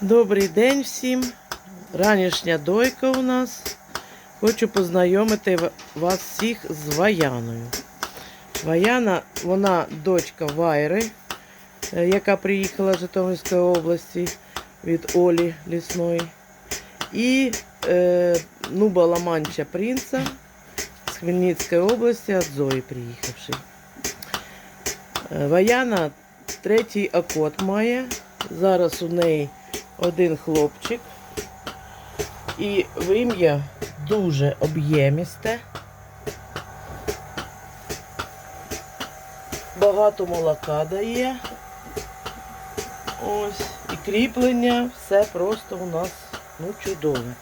Добрий день всім. Ранішня дойка у нас. Хочу познайомити вас всіх з Ваяною. Ваяна, вона дочка Вайри, е, яка приїхала з Житомирської області від Олі Лісної. І е, Нуба Ламанча Принца з Хмельницької області від Зої приїхавши. Е, Ваяна третій окот має. Зараз у неї один хлопчик. І вим'я дуже об'ємісте. Багато молока дає. Ось. І кріплення, все просто у нас ну, чудове.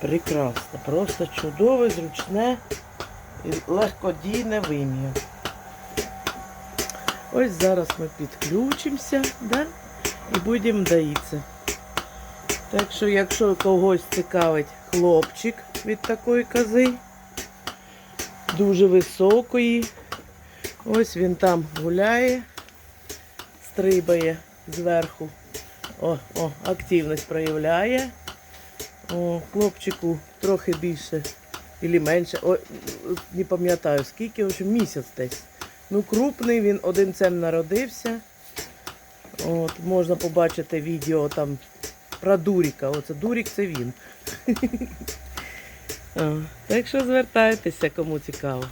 Прекрасно. Просто чудове, зручне і легкодійне вим'я. Ось зараз ми підключимося, да? і будемо доїтися. Так що, якщо когось цікавить хлопчик від такої кози, дуже високої, ось він там гуляє, стрибає зверху. О, о, активність проявляє. О, хлопчику трохи більше або менше. О, не пам'ятаю скільки, в місяць десь. Ну, крупний, він один цем народився. От, можна побачити відео там про Дуріка. Оце Дурік це він. Так що звертайтеся, кому цікаво.